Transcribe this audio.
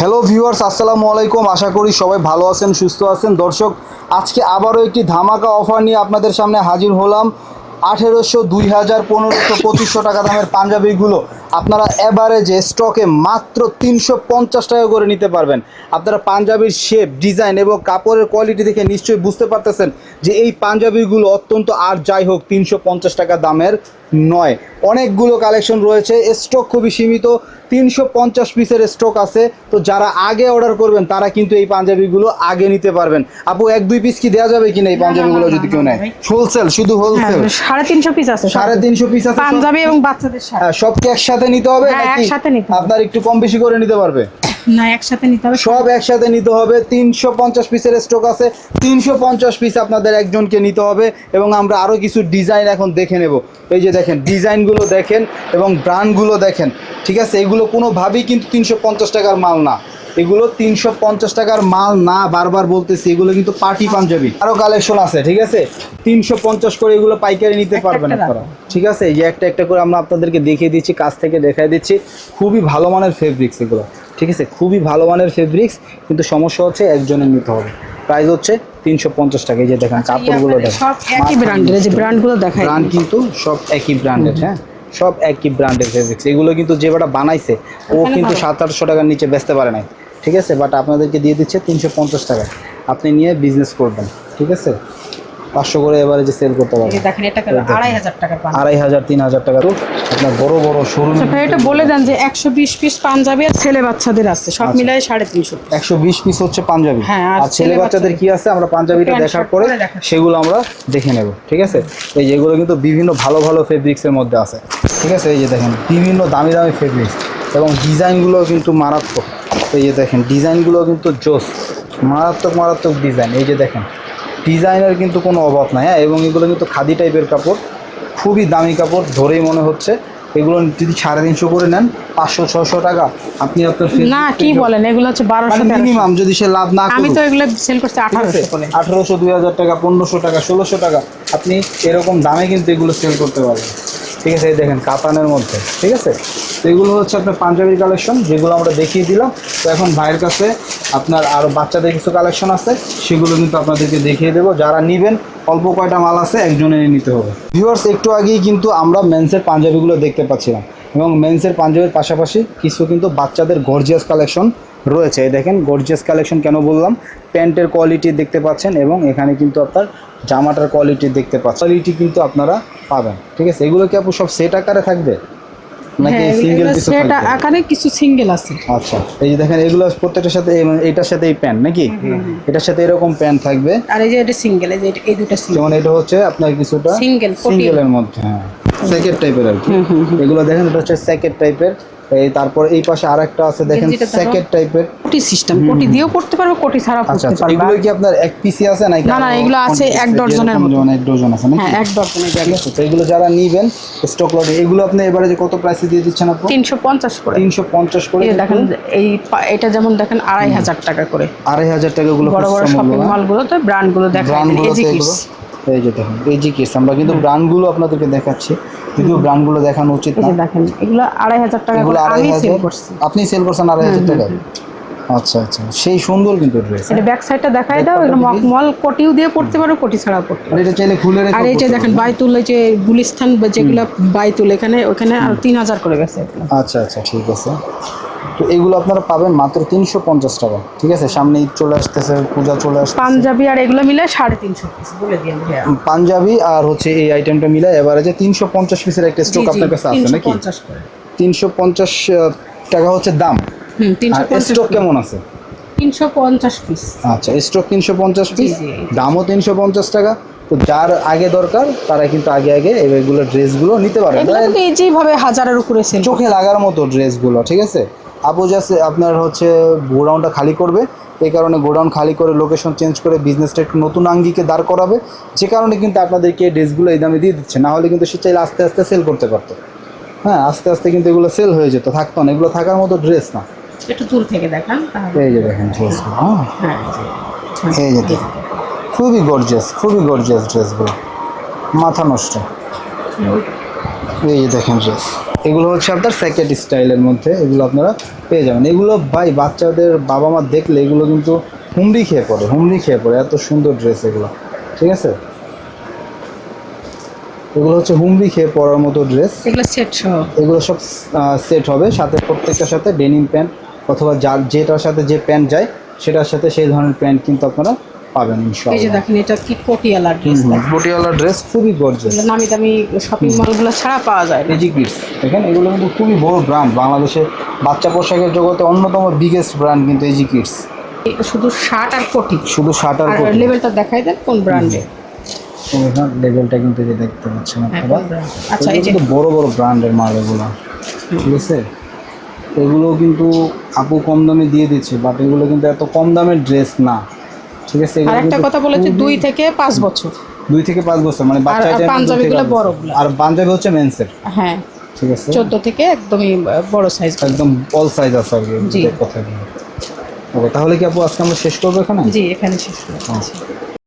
Hello viewers আসসালামু আলাইকুম। আশা করি সবাই ভালো আছেন, সুস্থ আছেন। দর্শক, আজকে আবারও একটি ধামাকা অফার নিয়ে আপনাদের সামনে হাজির হলাম। আঠেরোশো দুই হাজার পনেরোশো পঁচিশশো টাকা দামের পাঞ্জাবিগুলো আপনারা অ্যাভারেজে স্টকে মাত্র তিনশো পঞ্চাশ টাকা করে নিতে পারবেন। আপনারা পাঞ্জাবির শেপ ডিজাইন এবং কাপড়ের কোয়ালিটি দেখে নিশ্চয়ই বুঝতে পারতেছেন যে এই পাঞ্জাবিগুলো অত্যন্ত আর যাই হোক তিনশো পঞ্চাশ টাকা দামের নয়। অনেকগুলো কালেকশন রয়েছে। স্টক খুবই সীমিত। তিনশো পঞ্চাশ পিসের স্টক আছে। তো যারা আগে অর্ডার করবেন তারা কিন্তু এই পাঞ্জাবিগুলো আগে নিতে পারবেন। আপু এক দুই পিস কি দেওয়া যাবে কিনা এই পাঞ্জাবিগুলো যদি কেউ নেয়? হোলসেল শুধু হোলসেল হ্যাঁ, সাড়ে তিনশো পিস আছে সাড়ে তিনশো পিস আছে পাঞ্জাবি এবং বাচ্চাদের হ্যাঁ, সব কি একসাথে নিতে হবে হ্যাঁ, নাকি একসাথে নিতে হবে। আপনার একটু কম বেশি করে নিতে পারবে? না একসাথে নিতে হবে? সব একসাথে নিতে হবে। তিনশো পঞ্চাশ পিসের স্টক আছে। তিনশো পঞ্চাশ পিস আপনাদের একজনকে নিতে হবে এবং আমরা আরও কিছু ডিজাইন এখন দেখে নেব। এই যে দেখেন ডিজাইনগুলো দেখেন এবং ব্র্যান্ডগুলো দেখেন। ঠিক আছে? এগুলো কোনোভাবেই কিন্তু তিনশো পঞ্চাশ টাকার মাল না। এগুলো তিনশো পঞ্চাশ টাকার মাল না বারবার বলতেছি এগুলো কিন্তু পার্টি পাঞ্জাবি। আরও কালেকশন আছে ঠিক আছে? তিনশো পঞ্চাশ করে এগুলো পাইকারি নিতে পারবেন আপনারা। ঠিক আছে? এই যে একটা একটা করে আমরা আপনাদেরকে দেখিয়ে দিচ্ছি কাছ থেকে দেখাই দিচ্ছি। খুবই ভালো মানের ফেব্রিক্স এগুলো। ঠিক আছে? খুবই ভালো মানের ফেব্রিক্স কিন্তু সমস্যা হচ্ছে একজনের নিতে হবে। প্রাইস হচ্ছে তিনশো পঞ্চাশ টাকা এই যে দেখেন কাপড়গুলো দেখেন। একই ব্র্যান্ডের যে ব্র্যান্ডগুলো দেখাই। ব্র্যান্ড কিন্তু সব একই ব্র্যান্ডের হ্যাঁ? সব একই ব্র্যান্ডের ফেব্রিক্স এগুলো কিন্তু যে বেটা বানাইছে ও কিন্তু সাত আটশো টাকার নিচে বেচতে পারে নাই। ঠিক আছে? বাট আপনাদেরকে দিয়ে দিচ্ছে তিনশো পঞ্চাশ টাকা। আপনি নিয়ে বিজনেস করবেন। ঠিক আছে? পাঁচশো করে এবারে যে সেল করতে পারবেন দেখেন এটা আড়াই হাজার পান। আড়াই হাজার তিন হাজার টাকা তো আপনার বড় বড় শোরুম আচ্ছা এটা বলে দেন যে একশো বিশ পিস পাঞ্জাবি আর ছেলে বাচ্চাদের আছে। সব আচ্ছা। মিলাই সাড়ে তিনশো একশো বিশ পিস হচ্ছে পাঞ্জাবি। হ্যাঁ, আর ছেলে বাচ্চাদের কি আছে? আমরা পাঞ্জাবিটা দেখার শার্ট পরে পরে সেগুলো আমরা দেখে নেব ঠিক আছে? এই যেগুলো কিন্তু বিভিন্ন ভালো ভালো ফেব্রিক্সের মধ্যে আছে ঠিক আছে? এই যে দেখেন বিভিন্ন দামি দামি ফেব্রিক্স এবং ডিজাইনগুলো কিন্তু মারাত্মক। এই যে দেখেন ডিজাইনগুলো কিন্তু জোস। মারাত্মক মারাত্মক ডিজাইন। এই যে দেখেন ডিজাইনের কিন্তু কোনো অভাব নাই হ্যাঁ? এবং এগুলো কিন্তু খাদি টাইপের কাপড় খুবই দামি কাপড় ধরেই মনে হচ্ছে। এগুলো যদি সাড়ে তিনশো করে নেন পাঁচশো ছশো টাকা আপনি আপনার না কি বলেন? এগুলো হচ্ছে বারোশো মিনিমাম যদি সে লাভ না আমি তো এগুলো সেল করছি আঠারোশো আঠারোশো দুই হাজার টাকা পনেরোশো টাকা ষোলোশো টাকা আপনি এরকম দামে কিন্তু এগুলো সেল করতে পারবেন। ঠিক আছে? এই দেখেন কাতানের মধ্যে। ঠিক আছে? এগুলো হচ্ছে আপনার পাঞ্জাবির কালেকশন যেগুলো আমরা দেখিয়ে দিলাম। তো এখন ভাইয়ের কাছে আপনার আরও বাচ্চাদের কিছু কালেকশন আছে, সেগুলো কিন্তু আপনাদেরকে দেখিয়ে দেবো। যারা নেবেন, অল্প কয়টা মাল আছে একজনেরই নিতে হবে। ভিউয়ার্স একটু আগেই কিন্তু আমরা মেন্সের পাঞ্জাবিগুলো দেখতে পাচ্ছিলাম। এবং মেন্সের পাঞ্জাবির পাশাপাশি কিছু কিন্তু বাচ্চাদের গর্জিয়াস কালেকশন রয়েছে। দেখেন গর্জিয়াস কালেকশন কেন বললাম? প্যান্টের কোয়ালিটি দেখতে পাচ্ছেন এবং এখানে কিন্তু আপনার জামাটার কোয়ালিটি দেখতে পাচ্ছেন। কোয়ালিটি কিন্তু আপনারা পাবেন। ঠিক আছে, এগুলো কি আপু সব সেট আকারে থাকবে? নাকি হ্যাঁ সিঙ্গেল এগুলো পিসও আকারে কিছু সিঙ্গেল আছে। আচ্ছা এই যে দেখেন এগুলো প্রত্যেকটার সাথে মানে এটার সাথে এই প্যান্ট নাকি? এটার সাথে এরকম প্যান্ট থাকবে। আর এই যে এটা সিঙ্গেল এই যে এই দুটো সিঙ্গেল যেমন এটা হচ্ছে আপনার কিছুটা সিঙ্গেলের মধ্যে হ্যাঁ স্যাকেট টাইপের আর কি। এগুলো দেখেন এটা হচ্ছে স্যাকেট টাইপের এই তারপর এই পাশে আরেকটা আছে দেখেন স্যাকেট টাইপের কোটি সিস্টেম কোটি দিয়েও পড়তে পারবে কোটি ছাড়াও আচ্ছা পড়তে আচ্ছা পারবে। এগুলো কি আপনার এক পিসি আছে নাকি না, না, এগুলো আছে এক ডজনের মতো। এক ডজন আছে হ্যাঁ এক ডজনের আছে তো এগুলো যারা নিবেন স্টক লটে এগুলো আপনি এবারে যে কত প্রাইসে দিয়ে দিচ্ছেন আপনি তিনশো পঞ্চাশ করে। তিনশো পঞ্চাশ করে দেখেন এই এটা যেমন দেখেন আড়াই হাজার টাকা করে। আড়াই হাজার টাকা গুলো বড় বড় শপিং মলগুলোতে ব্র্যান্ডগুলো দেখেন এই যে দেখুন এজি কিডস আমরা কিন্তু ব্র্যান্ডগুলো আপনাদেরকে দেখাচ্ছি। যদিও ব্র্যান্ডগুলো দেখানো উচিত না। দেখেন এগুলো আড়াই হাজার টাকা এগুলো আড়াই হাজার করছি। আপনি সেল করছেন আড়াই হাজার টাকা আচ্ছা আচ্ছা সেই সুন্দর কিন্তু ড্রেস এটা ব্যাক সাইডটা দেখাই দাও এটা মল কোটিও দিয়ে পড়তে পারো কোটি ছাড়া পড়তে পারো। এটা চাইলে খুলে রেখে আর এই যে দেখেন বাইতুল এই যে গুলিস্তান বা যেগুলো বাইতুল এখানে ওখানে আর তিন হাজার করে গেছে আচ্ছা আচ্ছা ঠিক আছে। তো এগুলো আপনারা পাবেন মাত্র তিনশো পঞ্চাশ টাকা ঠিক আছে? সামনে ঈদ চলে আসতেছে পূজা চলে আসছে পাঞ্জাবি আর এগুলো মিলে সাড়ে তিনশো বলে দিয়ে পাঞ্জাবি আর হচ্ছে এই আইটেমটা মিলে এবারে যে তিনশো পঞ্চাশ পিসের একটা স্টক আপনার কাছে আছে নাকি? তিনশো পঞ্চাশ টাকা হচ্ছে দাম। স্টক কেমন আছে? তিনশো পঞ্চাশ পিস আচ্ছা স্টক তিনশো পঞ্চাশ পিস দামও তিনশো পঞ্চাশ টাকা। তো যার আগে দরকার তারা কিন্তু আগে আগে এগুলো ড্রেসগুলো নিতে পারে। কিন্তু হাজারের উপরে চোখে লাগার মতো ড্রেসগুলো ঠিক আছে? আপু জাস্ট আপনার হচ্ছে গোডাউনটা খালি করবে। এই কারণে গোডাউন খালি করে লোকেশন চেঞ্জ করে বিজনেসটা একটু নতুন আঙ্গিকে দাঁড় করাবে। যে কারণে কিন্তু আপনাদেরকে এই ড্রেসগুলো এই দামে দিয়ে দিচ্ছে। না হলে কিন্তু সে চাইলে আস্তে আস্তে সেল করতে পারতো। হ্যাঁ আস্তে আস্তে কিন্তু এগুলো সেল হয়ে যেত থাকতো না। এগুলো থাকার মতো ড্রেস না। একটু দূর থেকে দেখান এই যে দেখেন ড্রেসগুলো হ্যাঁ। হ্যাঁ। এই যে দেখেন। খুবই গর্জিয়াস খুবই গর্জিয়াস ড্রেসগুলো মাথা নষ্ট। এই যে দেখেন ড্রেস এগুলো হচ্ছে আপনার স্যাকেট স্টাইলের মধ্যে এগুলো আপনারা পেয়ে যাবেন। এগুলো ভাই বাচ্চাদের বাবা মা দেখলে এগুলো কিন্তু হুমড়ি খেয়ে পড়ে হুমড়ি খেয়ে পড়ে এত সুন্দর ড্রেস এগুলো ঠিক আছে? এগুলো হচ্ছে হুমড়ি খেয়ে পড়ার মতো ড্রেস এগুলো সেট সহ। এগুলো সব সেট হবে সাথে প্রত্যেকটার সাথে ডেনিম প্যান্ট অথবা যার যেটার সাথে যে প্যান্ট যায় সেটার সাথে সেই ধরনের প্যান্ট কিন্তু আপনারা পাবেন এই যে দেখেন এটা কি কোটিয়ালা ড্রেস পটিয়ালা ড্রেস খুবই গর্জিয়াস নামি দামি শপিং মলগুলো ছাড়া পাওয়া যায় এজি কিডস দেখেন এগুলো কিন্তু খুবই বড় ব্র্যান্ড বাংলাদেশে বাচ্চা পোশাকের জগতে অন্যতম বিগেস্ট ব্র্যান্ড কিন্তু এজি কিডস শুধু শার্ট আর কোটি। শুধু শার্টার আর লেভেলটা দেখাই দেন কোন ব্র্যান্ডে লেভেলটা কিন্তু এই যে দেখতে পাচ্ছেন হ্যাঁ, আপনারা। আচ্ছা এই যে বড় বড় ব্র্যান্ডের মাল এগুলো। ঠিক আছে? এগুলো কিন্তু আপু কম দামে দিয়ে দিচ্ছে বাট এগুলো কিন্তু এত কম দামের ড্রেস না। ঠিক আছে আর একটা কথা বলেছে দুই থেকে পাঁচ বছর। দুই থেকে পাঁচ বছর মানে বাচ্চা পাঞ্জাবিগুলো বড়গুলো। আর পাঞ্জাবি হচ্ছে মেন্সের হ্যাঁ ঠিক আছে? চোদ্দ থেকে একদমই বড় সাইজ একদম বল সাইজ আছে আর কি। কথা ওকে তাহলে কি আপু আজকে আমরা শেষ করব এখানে? জি এখানে শেষ করে দিচ্ছি।